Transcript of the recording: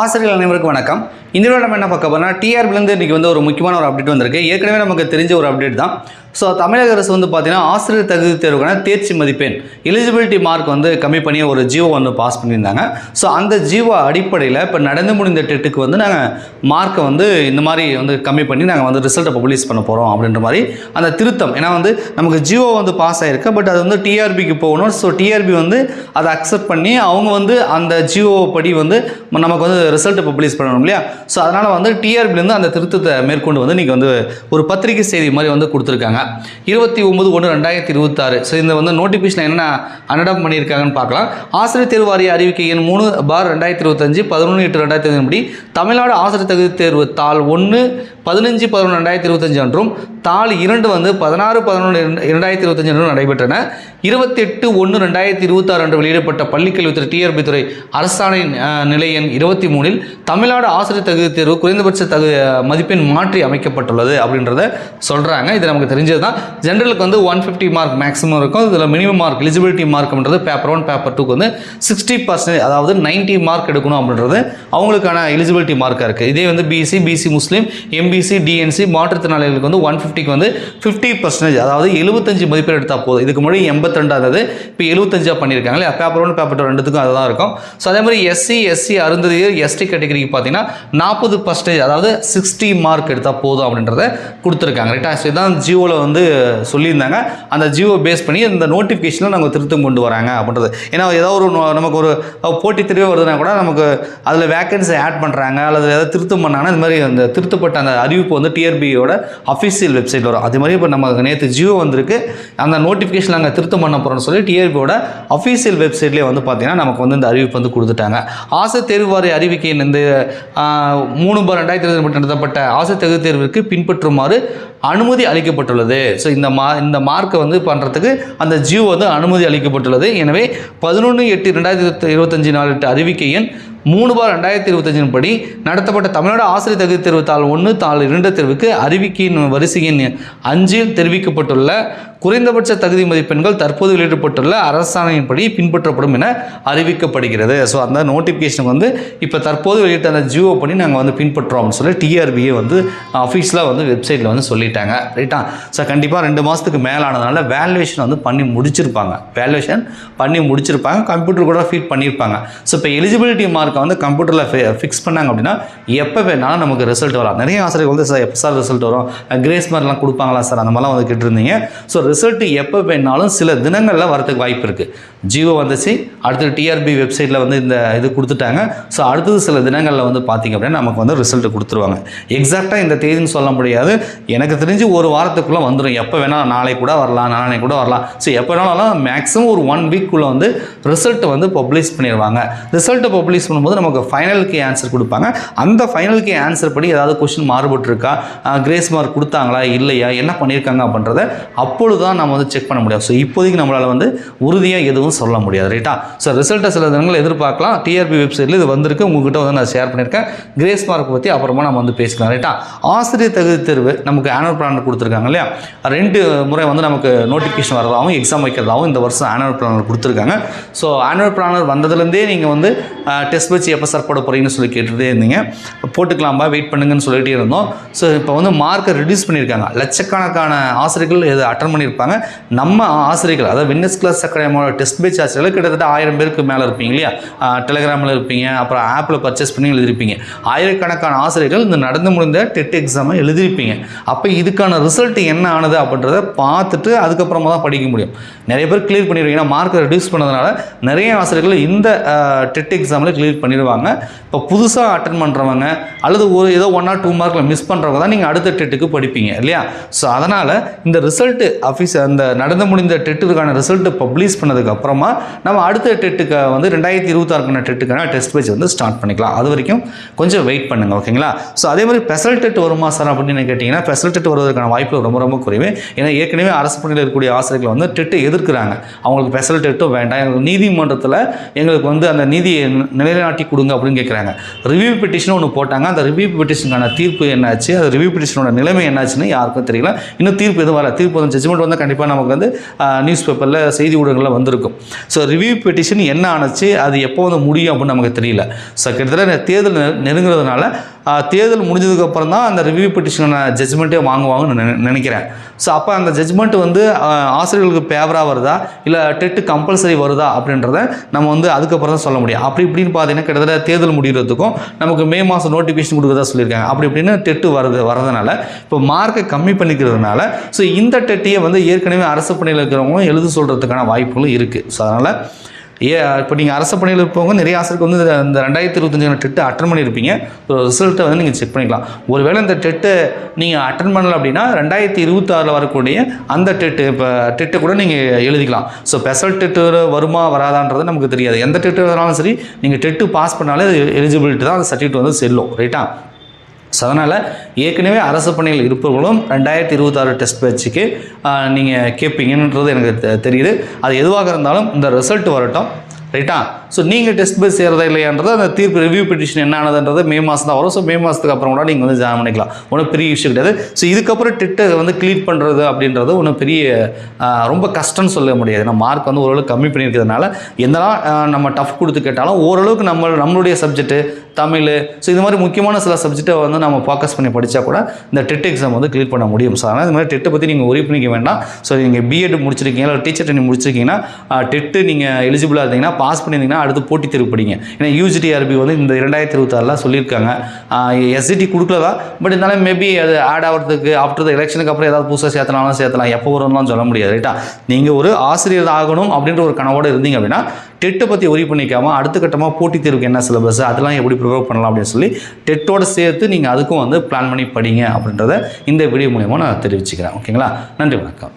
ஆசிரியர்கள் அனைவருக்கும் வணக்கம். இந்த நம்ம என்ன பார்க்க போனால் டிஆர்பிலேருந்து இன்றைக்கி வந்து ஒரு முக்கியமான ஒரு அப்டேட் வந்திருக்கு. ஏற்கனவே நமக்கு தெரிஞ்ச ஒரு அப்டேட் தான். ஸோ தமிழக அரசு வந்து பார்த்தீங்கன்னா ஆசிரியர் தகுதி தேர்வுக்கான தேர்ச்சி மதிப்பெண் எலிஜிபிலிட்டி மார்க் வந்து கம்மி பண்ணி ஒரு ஜியோ வந்து பாஸ் பண்ணியிருந்தாங்க. ஸோ அந்த ஜீவோ அடிப்படையில் இப்போ நடந்து முடிந்த டெட்டுக்கு வந்து நாங்கள் மார்க்கை வந்து இந்த மாதிரி வந்து கம்மி பண்ணி நாங்கள் வந்து ரிசல்ட்டை பப்ளிஷ் பண்ண போகிறோம் அப்படின்ற மாதிரி அந்த திருத்தம். ஏன்னா வந்து நமக்கு ஜியோ வந்து பாஸ் ஆகிருக்கு பட் அது வந்து டிஆர்பிக்கு போகணும். ஸோ டிஆர்பி வந்து அதை அக்செப்ட் பண்ணி அவங்க வந்து அந்த ஜியோ படி வந்து நமக்கு வந்து ரிசல்ட்டை பப்ளிஷ் பண்ணணும் இல்லையா? ஸோ அதனால் வந்து டிஆர்பிலேருந்து அந்த திருத்தத்தை மேற்கொண்டு வந்து நீங்கள் வந்து ஒரு பத்திரிகை செய்தி மாதிரி வந்து கொடுத்துருக்காங்க. இருபத்தி ஒம்பது ஒன்று ரெண்டாயிரத்தி இருபத்தாறு. ஸோ இந்த வந்து நோட்டிஃபிகேஷன் என்ன அனடாப்ட் பண்ணியிருக்காங்கன்னு பார்க்கலாம். ஆசிரியர் தேர்வு வாரிய அறிவிக்கை எண் மூணு பார் ரெண்டாயிரத்தி இருபத்தஞ்சு பதினொன்று எட்டு ரெண்டாயிரத்தி இருபது படி தமிழ்நாடு ஆசிரியர் தகுதி தேர்வு தாள் ஒன்று பதினஞ்சு பதினொன்று ரெண்டாயிரத்தி இருபத்தஞ்சு அன்றும் தாள் இரண்டு வந்து பதினாறு பதினொன்று இரண்டாயிரத்தி இருபத்தஞ்சு அன்றும் நடைபெற்றன. இருபத்தெட்டு ஒன்று ரெண்டாயிரத்தி இருபத்தாறு அன்று வெளியிடப்பட்ட பள்ளிக்கல்வித்துறை டிஆர்பி துறை அரசாணை அஹ், நிலை எண் இருபத்தி மூணில் தமிழ்நாடு ஆசிரியர் தகுதி தேர்வு குறைந்தபட்ச தகு மதிப்பெண் மாற்றி அமைக்கப்பட்டுள்ளது அப்படின்றத சொல்கிறாங்க இது நமக்கு தெரிஞ்சது தான் ஜென்ரலுக்கு வந்து ஒன் ஃபிஃப்டி மார்க் மேக்ஸிமம் இருக்கும். இதில் மினிமம் மார்க் எலிஜிபிலிட்டி மார்க்ன்றது பேப்பர் ஒன் பேப்பர் டூக்கு வந்து சிக்ஸ்டி பர்சன்டேஜ் அதாவது 90 மார்க் எடுக்கணும் அப்படின்றது அவங்களுக்கான எலிஜிபிலிட்டி மார்க்காக இருக்குது இதே வந்து BC BC Muslim M MBC DNC மாற்றுத்திறனாளிகளுக்கு வந்து ஒன் ஃபிஃப்டிக்கு வந்து ஃபிஃப்டி பர்சன்டேஜ் அதாவது எழுபத்தஞ்சு மதிப்பெண் எடுத்தால் போதும். இதுக்கு முன்னாடி எண்பத்திரெண்டு இப்போ எழுபத்தஞ்சா பண்ணியிருக்காங்க இல்லையா பேப்பர் ஒன் பேப்பர் டூ ரெண்டுத்துக்கும் அதுதான் இருக்கும். ஸோ அதே மாதிரி எஸ்சி எஸ்சி அருந்ததியர் எஸ்டி கேட்டகரிக்கு பார்த்தீங்கன்னா நாற்பது பர்சன்டேஜ் அதாவது சிக்ஸ்டி மார்க் எடுத்தால் போதும் அப்படின்றத கொடுத்துருக்காங்க. ரைட்டா ஸோ இதான் ஜியோவில் வந்து சொல்லியிருந்தாங்க. அந்த ஜியோ பேஸ் பண்ணி இந்த நோட்டிஃபிகேஷனில் நாங்கள் திருத்தம் கொண்டு வராங்க அப்படின்றது. ஏன்னா ஏதோ ஒரு நமக்கு ஒரு போட்டி தெரிவு வருதுன்னா கூட நமக்கு அதில் வேக்கன்சி ஆட் பண்ணுறாங்க அல்லது ஏதாவது திருத்தம் பண்ணாங்கன்னா இந்த மாதிரி அந்த திருத்தப்பட்ட அந்த அறிவிப்பு வந்து டிஆர்பியோட அஃபிஷியல் வெப்சைட் வரும். அதே மாதிரி இப்போ நமக்கு நேற்று ஜியோ வந்திருக்கு. அந்த நோட்டிஃபிகேஷன் நாங்கள் திருத்தம் பண்ண போகிறோம்னு சொல்லி டிஆர்பியோட அஃபீஷியல் வெப்சைட்லேயே வந்து பார்த்தீங்கன்னா நமக்கு வந்து இந்த அறிவிப்பு வந்து கொடுத்துட்டாங்க. ஆசை தேர்வு வாரிய அறிவிக்கையின் இந்த மூணு பார் ரெண்டாயிரத்தி இருபது நடத்தப்பட்ட ஆசை தகுதி தேர்விற்கு பின்பற்றுமாறு அனுமதி அளிக்கப்பட்டுள்ளது. ஸோ இந்த மா இந்த மார்க்கை வந்து பண்ணுறதுக்கு அந்த ஜியோ வந்து அனுமதி அளிக்கப்பட்டுள்ளது. எனவே பதினொன்று எட்டு ரெண்டாயிரத்தி இருபத்தஞ்சு நாள் அறிவிக்கையின் மூணு பார் ரெண்டாயிரத்தி இருபத்தஞ்சின் படி நடத்தப்பட்ட தமிழ்நாடு ஆசிரியர் தகுதி தேர்வு தாள் ஒன்று தாள் இரண்டு தேர்வுக்கு அறிவிக்கையின் வரிசையின் அஞ்சில் தெரிவிக்கப்பட்டுள்ள குறைந்தபட்ச தகுதி மதிப்பெண்கள் தற்போது வெளியிடப்பட்டுள்ள அரசாணையின்படி பின்பற்றப்படும் என அறிவிக்கப்படுகிறது. ஸோ அந்த நோட்டிஃபிகேஷன் வந்து இப்போ தற்போது வெளியிட்ட அந்த ஜியோ பண்ணி நாங்கள் வந்து பின்பற்றுறோம் அப்படின்னு சொல்லி டிஆர்பியை வந்து அஃபீஷியலாக வந்து வெப்சைட்டில் வந்து சொல்லிட்டாங்க. ரைட்டா ஸோ கண்டிப்பாக ரெண்டு மாதத்துக்கு மேலானதுனால வேல்யூவேஷன் வந்து பண்ணி முடிச்சிருப்பாங்க. வேல்யூவேஷன் பண்ணி முடிச்சிருப்பாங்க. கம்ப்யூட்டர் கூட ஃபீட் பண்ணியிருப்பாங்க ஸோ இப்போ எலிஜிபிலிட்டி மார்க்கை வந்து கம்ப்யூட்டரில் ஃபிக்ஸ் பண்ணாங்க அப்படின்னா எப்போ வேணாலும் நமக்கு ரிசல்ட் வரலாம் நிறைய ஆசிரியர்கள் வந்து சார் எப்போ சார் ரிசல்ட் வரும்? கிரேஸ் மாதிரிலாம் கொடுப்பாங்களா சார்? அந்த மாதிரிலாம் வந்து கேட்டிருந்தீங்க. ஸோ ரிசல்ட் எப்போ வேணாலும் சில தினங்களில் வரதுக்கு வாய்ப்பு இருக்குது ஜியோ வந்துச்சு. அடுத்து டிஆர்பி வெப்சைட்டில் வந்து இந்த இது கொடுத்துட்டாங்க. ஸோ அடுத்தது சில தினங்களில் வந்து பார்த்தீங்க அப்படின்னா நமக்கு வந்து ரிசல்ட் கொடுத்துருவாங்க. எக்ஸாக்டாக இந்த தேதின்னு சொல்ல முடியாது. எனக்கு தெரிஞ்சு ஒரு வாரத்துக்குள்ளே வந்துடும் எப்போ வேணால் நாளை கூட வரலாம் நாளை கூட வரலாம். ஸோ எப்போ வேணாலும் மேக்ஸிமம் ஒரு ஒன் வீக்குள்ளே வந்து ரிசல்ட்டை வந்து பப்ளிஷ் பண்ணிடுவாங்க ரிசல்ட்டை பப்ளிஷ் பண்ணும்போது நமக்கு ஃபைனல் கே ஆன்சர் கொடுப்பாங்க. அந்த ஃபைனல் கே ஆன்சர் படி ஏதாவது கொஷின் மாறுபட்டிருக்கா? கிரேஸ் மார்க் கொடுத்தாங்களா? இல்லையா? என்ன பண்ணியிருக்காங்க அப்படின்றத அப்பொழுது தான் நம்ம வந்து செக் பண்ண முடியாது ஸோ இப்போதைக்கு நம்மளால் வந்து உறுதியாக எதுவும் சொல்ல முடியாது ரைட்டா ஸோ ரிசல்ட்டை சில தினங்கள் எதிர்பார்க்கலாம். டிஆர்பி வெப்சைட்டில் இது வந்திருக்கு. உங்ககிட்ட வந்து நான் ஷேர் பண்ணியிருக்கேன். கிரேஸ் மார்க் பற்றி அப்புறமா நம்ம வந்து பேசிக்கலாம் ரைட்டா ஆசிரியர் தகுதி தேர்வு நமக்கு ஆனுவல் பிளான் கொடுத்துருக்காங்க இல்லையா? ரெண்டு முறை வந்து நமக்கு நோட்டிஃபிகேஷன் வரதாகவும் எக்ஸாம் வைக்கிறதாகவும் இந்த வருஷம் ஆனுவல் பிளானர் கொடுத்துருக்காங்க. ஸோ ஆனுவல் பிளானர் வந்ததுலேருந்தே நீங்கள் வந்து டெஸ்ட் வச்சு எப்போ சார் போட போகிறீங்கன்னு சொல்லி கேட்டுகிட்டே இருந்தீங்க. போட்டுக்கலாம்பா வெயிட் பண்ணுங்கன்னு சொல்லிகிட்டே இருந்தோம். ஸோ இப்போ வந்து மார்க்கை ரிடியூஸ் பண்ணியிருக்காங்க. லட்சக்கணக்கான ஆசிரியர்கள் இதை அட்டன் பண்ணியிருப்பாங்க. நம்ம ஆசிரியர்கள் அதாவது வின்னஸ் கிளாஸ் அகாடமியோட டெஸ்ட் பேச் ஆசிரியர்கள் கிட்டத்தட்ட ஆயிரம் பேருக்கு மேலே இருப்பீங்க இல்லையா? டெலிகிராமில் இருப்பீங்க அப்புறம் ஆப்பில் பர்ச்சேஸ் பண்ணி எழுதிருப்பீங்க ஆயிரக்கணக்கான ஆசிரியர்கள் இந்த நடந்து முடிந்த டெட் எக்ஸாமை எழுதியிருப்பீங்க. அப்போ இதுக்கான ரிசல்ட் என்ன ஆனது அப்படின்றத பார்த்துட்டு அதுக்கப்புறமா தான் படிக்க முடியும். நிறைய பேர் கிளியர் பண்ணிடுவீங்க ஏன்னா மார்க்கை ரிடியூஸ் பண்ணதுனால நிறைய ஆசிரியர்கள் இந்த டெட் எக்ஸாமில் கிளியர் பண்ணிடுவாங்க. இப்போ புதுசாக அட்டன் பண்ணுறவங்க அல்லது ஒரு ஏதோ ஒன் ஆர் டூ மார்க்கில் மிஸ் பண்ணுறவங்க தான் நீங்கள் அடுத்த டெட்டுக்கு படிப்பீங்க இல்லையா? ஸோ அதனால் இந்த ரிசல்ட்டு அஃபீஸ் அந்த நடந்து முடிந்த டெட்டுக்கான ரிசல்ட்டு பப்ளிஷ் பண்ணதுக்கு அப்புறமா நம்ம அடுத்த டெட்டுக்கு வந்து ரெண்டாயிரத்தி இருபத்தாறுக்கான டெட்டுக்கான டெஸ்ட் பேஜ் வந்து ஸ்டார்ட் பண்ணிக்கலாம். அது வரைக்கும் கொஞ்சம் வெயிட் பண்ணுங்க ஓகேங்களா ஸோ அதே மாதிரி ஸ்பெஷல் டெட் வருமா சார் அப்படின்னு கேட்டிங்கன்னா ஸ்பெஷல் டெட் வருவதற்கான வாய்ப்பு ரொம்ப ரொம்ப குறைவு. ஏன்னா ஏற்கனவே அரசு பணியில் இருக்கக்கூடிய ஆசிரியர்கள் வந்து டெட்டு எதிர்க்கிறாங்க. அவங்களுக்கு ஸ்பெஷல் டெட்டும் வேண்டாம். எங்களுக்கு நீதிமன்றத்தில் எங்களுக்கு வந்து அந்த நீதியை நிலைநாட்டு நிலைநாட்டி கொடுங்க அப்படின்னு கேட்குறாங்க ரிவ்யூ பெட்டிஷன் ஒன்று போட்டாங்க. அந்த ரிவ்யூ பெட்டிஷனுக்கான தீர்ப்பு என்னாச்சு? அது ரிவ்யூ பெட்டிஷனோட நிலைமை என்னாச்சுன்னு யாருக்கும் தெரியல. இன்னும் தீர்ப்பு எதுவும் வரல. தீர்ப்பு வந்து ஜட்ஜ்மெண்ட் வந்து கண்டிப்பாக நமக்கு வந்து நியூஸ் பேப்பரில் செய்தி ஊடகங்களில் வந்திருக்கும். ஸோ ரிவ்யூ பெட்டிஷன் என்ன ஆனச்சு அது எப்போ வந்து முடியும் அப்படின்னு நமக்கு தெரியல. ஸோ கிட்டத்தட்ட தேர்தல் நெ- நெருங்குறதுனால தேர்தல் முடிஞ்சதுக்கப்புறம் தான் அந்த ரிவ்யூ பெட்டிஷனான ஜட்ஜ்மெண்ட்டே வாங்குவாங்கன்னு நினைக்கிறேன். ஸோ அப்போ அந்த ஜட்ஜ்மெண்ட் வந்து ஆசிரியர்களுக்கு ஃபேவராக வருதா? இல்லை டெட்டு கம்பல்சரி வருதா? அப்படின்றத நம்ம வந்து அதுக்கப்புறம் தான் சொல்ல முடியும். அப்படி இப்படின்னு பார்த்தீங்கன்னா கிட்டத்தட்ட தேர்தல் முடிகிறதுக்கும் நமக்கு மே மாதம் நோட்டிஃபிகேஷன் கொடுக்கறதா சொல்லியிருக்காங்க. அப்படி இப்படின்னு டெட்டு வருது வரதுனால இப்போ மார்க்கை கம்மி பண்ணிக்கிறதுனால ஸோ இந்த டெட்டையே வந்து ஏற்கனவே அரசு பணியில் இருக்கிறவங்களும் எழுத சொல்கிறதுக்கான வாய்ப்புகளும் இருக்குது ஸோ அதனால் ஏ இப்போ நீங்கள் அரசு பணியில் இருப்பவங்க நிறைய ஆசிரியருக்கு வந்து இந்த- ரெண்டாயிரத்தி இருபத்தஞ்சான டெட்டு அட்டன் பண்ணியிருப்பீங்க. ஸோ ரிசல்ட்டை வந்து நீங்கள் செக் பண்ணிக்கலாம். ஒருவேளை இந்த டெட்டு நீங்கள் அட்டன் பண்ணல அப்படின்னா ரெண்டாயிரத்தி இருபத்தாறில் வரக்கூடிய அந்த டெட்டு இப்போ டெட்டை கூட நீங்கள் எழுதிக்கலாம். ஸோ ஸ்பெஷல் டெட்டு வருமா வராதான்றது நமக்கு தெரியாது. எந்த டெட்டு வேணாலும் சரி நீங்கள் டெட்டு பாஸ் பண்ணாலே அது எலிஜிபிலிட்டி தான் அந்த சர்டிஃபிகேட் வந்து செல்லும். ரைட்டா ஸோ அதனால் ஏற்கனவே அரசு பணியில் இருப்பவர்களும் ரெண்டாயிரத்தி இருபத்தாறு டெஸ்ட் பேட்சுக்கு நீங்கள் கேட்பீங்கன்றது எனக்கு தெ- தெரியுது. அது எதுவாக இருந்தாலும் இந்த ரிசல்ட் வரட்டும். ரைட்டா ஸோ நீங்கள் டெஸ்ட் பேஸ் செய்கிறதா இல்லையான்றது அந்த தீர்ப்பு ரிவ்யூ பெட்டிஷன் என்ன ஆனதுன்றது மே மாதம் தான் வரும். ஸோ மே மாதத்துக்கு அப்புறம் கூட நீங்கள் வந்து ஜாயின் பண்ணிக்கலாம். ஒன்றும் பெரிய விஷயம் கிடையாது. ஸோ இதுக்கப்புறம் டெட்டை வந்து க்ளீன் பண்ணுறது அப்படின்றது ஒன்றும் பெரிய ரொம்ப கஷ்டம்னு சொல்ல முடியாது. ஏன்னா மார்க் வந்து ஓரளவுக்கு கம்மி பண்ணியிருக்கிறதுனால எந்தெல்லாம் நம்ம டஃப் கொடுத்து கேட்டாலும் ஓரளவுக்கு நம்ம நம்மளுடைய சப்ஜெக்ட்டு தமிழ் ஸோ இது மாதிரி முக்கியமான சில சப்ஜெக்ட்டை வந்து நம்ம ஃபோக்கஸ் பண்ணி படித்தா கூட இந்த டெட் எக்ஸாம் வந்து கிளியர் பண்ண முடியும். ஸோ அதனால் இந்த மாதிரி டெட்டை பற்றி நீங்கள் ஒரே பண்ணிக்க வேண்டாம். ஸோ நீங்கள் பிஎட் முடிச்சிருக்கீங்க இல்லை டீச்சர் ட்ரைனிங் முடிச்சிருக்கீங்கன்னா டெட்டு நீங்கள் எலிஜிபிளாக இருந்தீங்கன்னா பாஸ் பண்ணியிருந்தீங்கன்னா அடுத்து போட்டித் தேர்வு படிங்க. ஏன்னா யூஜிடிஆர்பி வந்து இந்த ரெண்டாயிரத்தி இருபத்தாறுலாம் சொல்லியிருக்காங்க. எஸ்சிடி தான் பட் இருந்தாலும் மேபி அது ஆட் ஆகிறதுக்கு ஆஃப்டர் த எலெக்ஷனுக்கு அப்புறம் ஏதாவது புதுசாக சேர்த்தனாலும் சேர்த்தலாம். எப்போ வரும்லாம் சொல்ல முடியாது ரைட்டா நீங்கள் ஒரு ஆசிரியர் ஆகணும் அப்படின்ற ஒரு கனவோடு இருந்தீங்க அப்படின்னா டெட்டை பற்றி ஒரி பண்ணிக்காமல் அடுத்த கட்டமாக போட்டித் தேர்வுக்கு என்ன சிலபஸ் அதெல்லாம் எப்படி ப்ரிப்பேர் பண்ணலாம் அப்படின்னு சொல்லி டெட்டோட சேர்த்து நீங்கள் அதுக்கும் வந்து பிளான் பண்ணி படிங்க அப்படின்றத இந்த வீடியோ மூலியமாக நான் தெரிவிச்சுக்கிறேன். ஓகேங்களா? நன்றி வணக்கம்.